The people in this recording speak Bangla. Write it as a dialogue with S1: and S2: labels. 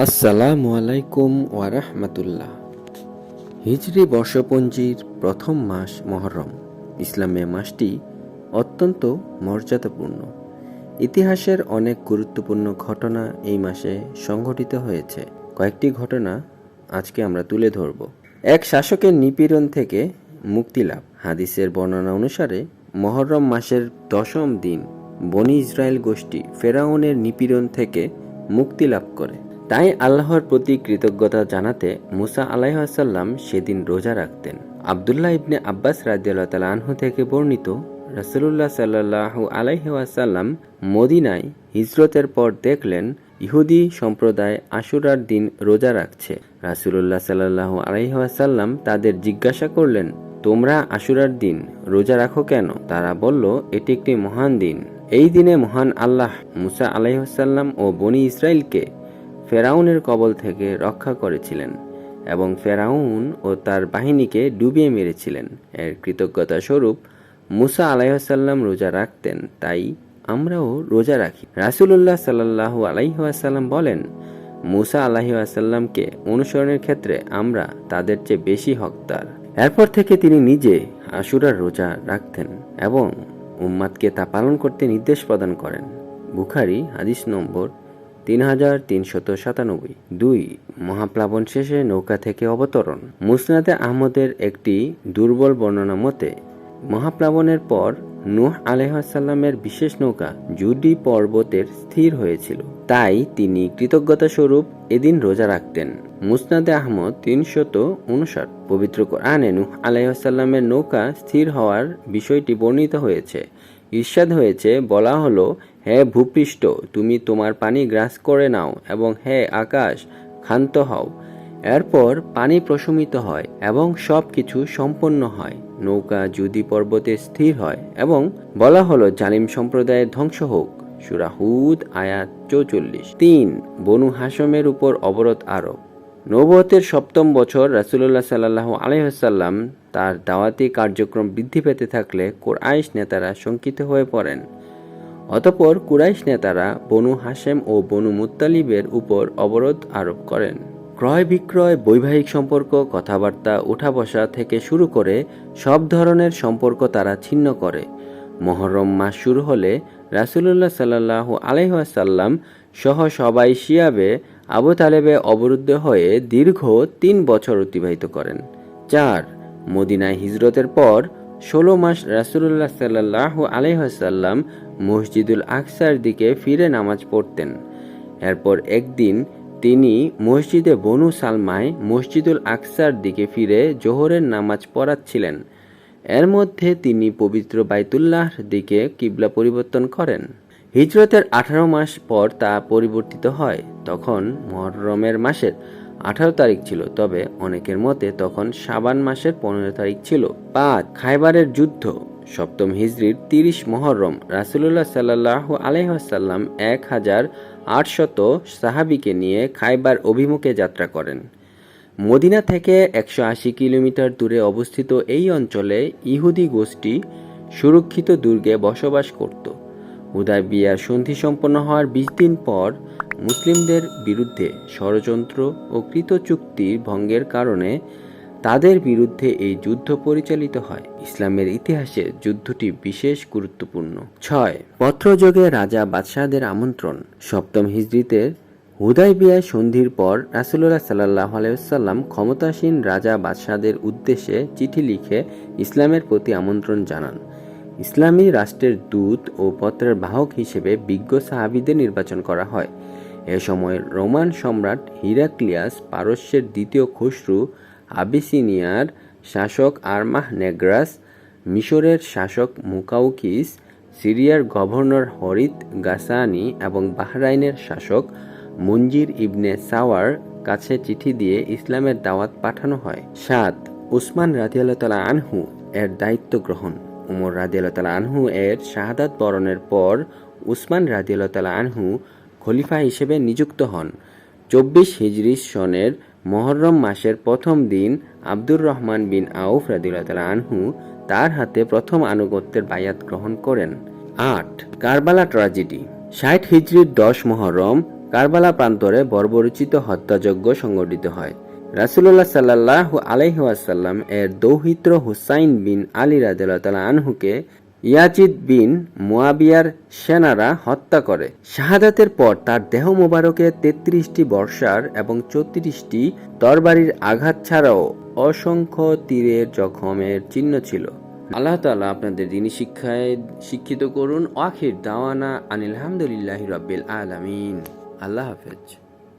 S1: আসসালামু আলাইকুম ওয়ারাহমাতুল্লাহ হিজরি বর্ষপঞ্জির প্রথম মাস মহরম। ইসলামে মাসটি অত্যন্ত মর্যাদাপূর্ণ। ইতিহাসের অনেক গুরুত্বপূর্ণ ঘটনা এই মাসে সংঘটিত হয়েছে। কয়েকটি ঘটনা আজকে আমরা তুলে ধরব। এক শাসকের নিপীড়ন থেকে মুক্তি লাভ। হাদিসের বর্ণনা অনুসারে মহরম মাসের দশম দিন বনি ইসরায়েল গোষ্ঠী ফেরাউনের নিপীড়ন থেকে মুক্তি লাভ করে। তাই আল্লাহর প্রতি কৃতজ্ঞতা জানাতে মুসা আলাইহাসাল্লাম সেদিন রোজা রাখতেন। আবদুল্লাহ ইবনে আব্বাস রাজিয়াল্লাহ তালা আনহু থেকে বর্ণিত রাসুলুল্লাহ সাল্লাহ আলাইহাসাল্লাম মদিনায় হিজরতের পর দেখলেন ইহুদি সম্প্রদায় আশুরার দিন রোজা রাখছে। রাসুলুল্লাহ সাল্লাহ আলাইহাসাল্লাম তাদের জিজ্ঞাসা করলেন, তোমরা আশুরার দিন রোজা রাখো কেন? তারা বলল, এটি একটি মহান দিন। এই দিনে মহান আল্লাহ মুসা আলাইহাসাল্লাম ও বনি ইসরায়েলকে ফেরাউনের কবল থেকে রক্ষা করেছিলেন এবং ফেরাউন ও তার বাহিনীকে ডুবিয়ে মেরেছিলেন। এর কৃতজ্ঞতা স্বরূপ মুসা আলাইসাল্লাম রোজা রাখতেন, তাই আমরাও রোজা রাখি। রাসুলুল্লাহ সাল্লাহ আলাইহাসাল্লাম বলেন, মুসা আলাহিসাল্লামকে অনুসরণের ক্ষেত্রে আমরা তাদের চেয়ে বেশি হকদার। এরপর থেকে তিনি নিজে আশুরার রোজা রাখতেন এবং উম্মাদকে তা পালন করতে নির্দেশ প্রদান করেন। বুখারি, হাদিস নম্বর তিন হাজার তিনশত সাতানব্বই। দুই, মহাপ্লাবন শেষে নৌকা থেকে অবতরণ। মুসনাদে আহমদের একটি দুর্বল বর্ণনা মতে, মহাপ্লাবনের পর নূহ আলহাসাল্লামের বিশেষ নৌকা জুডি পর্বতের স্থির হয়েছিল। তাই তিনি কৃতজ্ঞতা স্বরূপ এদিন রোজা রাখতেন। মুসনাদে আহমদ তিনশত উনষাট। পবিত্র কোরআনে নূহ আলাইসাল্লামের নৌকা স্থির হওয়ার বিষয়টি বর্ণিত হয়েছে। ঈর্ষাদ হয়েছে, বলা হলো, হে ভূপৃষ্ঠ, তুমি তোমার পানি গ্রাস করে নাও এবং হে আকাশ, ক্ষান্ত হও। এরপর পানি প্রশমিত হয় এবং সব কিছু সম্পন্ন হয়। নৌকা যদি পর্বতে স্থির হয় এবং বলা হলো, জালিম সম্প্রদায়ের ধ্বংস হোক। সুরাহুদ আয়াত চৌচল্লিশ। তিন, বনু হাসমের উপর অবরোধ আরোপ। নবতের সপ্তম বছর রাসুল্লাহ সাল্লাহ আলহাম তার দাওয়াতি কার্যক্রম বৃদ্ধি পেতে থাকলে কোরআইশ নেতারা শঙ্কিত হয়ে পড়েন। অতপর কুরাইশ নেতারা বনু হাসেম ও বনু মুত্তালিবের উপর অবরোধ আরোপ করেন। ক্রয় বিক্রয়, বৈবাহিক সম্পর্ক, কথাবার্তা উঠা বসা থেকে শুরু করে সব ধরনের সম্পর্ক তারা ছিন্ন করে। মহরম মাস শুরু হলে রাসুলুল্লাহ সাল্লাহ আলহাসাল্লাম সহ সবাই শিয়াবে আবু তালেবে অবরুদ্ধ হয়ে দীর্ঘ তিন বছর অতিবাহিত করেন। চার, মদিনায় হিজরতের পর ষোলো মাস রাসুলুল্লাহ সাল্লাহ আলহাসাল্লাম মসজিদুল আকসার দিকে ফিরে নামাজ পড়তেন। এরপর একদিন তিনি মসজিদে বনু সালমায় মসজিদুল আকসার দিকে ফিরে জোহরের নামাজ পড়াচ্ছিলেন। এর মধ্যে তিনি পবিত্র বাইতুল্লাহর দিকে কিবলা পরিবর্তন করেন। হিজরতের আঠারো মাস পর তা পরিবর্তিত হয়। তখন মহরমের মাসের আঠারো তারিখ ছিল, তবে অনেকের মতে তখন সাবান মাসের পনেরো তারিখ ছিল। পাঁচ খাইবারের যুদ্ধ। সপ্তম হিজরির তিরিশ মহরম। রাসুলুল্লাহ সাল্লাহ আলহাসাল্লাম এক হাজার আটশত সাহাবিকে নিয়ে খাইবার অভিমুখে যাত্রা করেন। মদিনা থেকে একশো আশি কিলোমিটার দূরে অবস্থিত এই অঞ্চলে ইহুদি গোষ্ঠী সুরক্ষিত দুর্গে বসবাস করত। উদয় বিয়ার সন্ধি সম্পন্ন হওয়ার বিশ দিন পর মুসলিমদের বিরুদ্ধে ষড়যন্ত্র ও কৃত চুক্তির ভঙ্গের কারণে তাদের বিরুদ্ধে এই যুদ্ধ পরিচালিত হয়। ইসলামের ইতিহাসে যুদ্ধটি বিশেষ গুরুত্বপূর্ণ। ছয় পত্রযোগে রাজা বাদশাহদের আমন্ত্রণ। সপ্তম হিজড়িতে হুদাইবিয়ায় সন্ধির পর রাসুল্লাহ সাল্লাহ আলাইসাল্লাম ক্ষমতাসীন রাজা বাদশাহদের উদ্দেশ্যে চিঠি লিখে ইসলামের প্রতি আমন্ত্রণ জানান। ইসলামী রাষ্ট্রের দূত ও পত্রের বাহক হিসেবে বিজ্ঞ সাহাবিদের নির্বাচন করা হয়। এ সময় রোমান সম্রাট হিরাক্লিয়াস পারস্যের দ্বিতীয় খসরু আবিসিনিয়ার শাসক আরমাহ নেগ্রাস, মিশরের শাসক মুকাউকিস, সিরিয়ার গভর্নর হরিত গাসানি এবং বাহরাইনের শাসক মঞ্জির ইবনে সাওয়ার কাছে চিঠি দিয়ে ইসলামের দাওয়াত পাঠানো হয়। সাত, উসমান রাজিয়াল্লাহ আনহু এর দায়িত্ব গ্রহণ। উমর রাজিয়াল্লাহ আনহু এর শাহাদাত বরণের পর উসমান রাজিয়াল্লাহ আনহু খলিফা হিসেবে নিযুক্ত হন। চব্বিশ হিজরি সনের মহরম মাসের প্রথম দিন আব্দুর রহমান বিন আউফ রাদিউল্লাহ আনহু তার হাতে প্রথম আনুগত্যের বায়াত গ্রহণ করেন। আট, কারবালা ট্রাজেডি ষাট হিজরির দশ মহরম কারবালা প্রান্তরে বর্বরচিত হত্যাযজ্ঞ সংগঠিত হয়। রাসুল্লাহ সাল্লাহ আলহাসাল্লাম এর দৌহিত্র হুসাইন বিন আলী রাদিয়াল্লাহু আনহুকে ইয়াজিদ বিন মুয়াবিয়ার সেনারা হত্যা করে। শাহাদাতের পর তার দেহ মোবারকে তেত্রিশটি বর্ষার এবং চৌত্রিশটি তরবারির আঘাত ছাড়াও অসংখ্য তীরের জখমের চিহ্ন ছিল। আল্লাহ তাআলা আপনাদের দিনী শিক্ষায় শিক্ষিত করুন। আখির দাওয়ানা আনিল হামদুলিল্লাহি রাব্বিল আলামিন। আল্লাহ হাফেজ।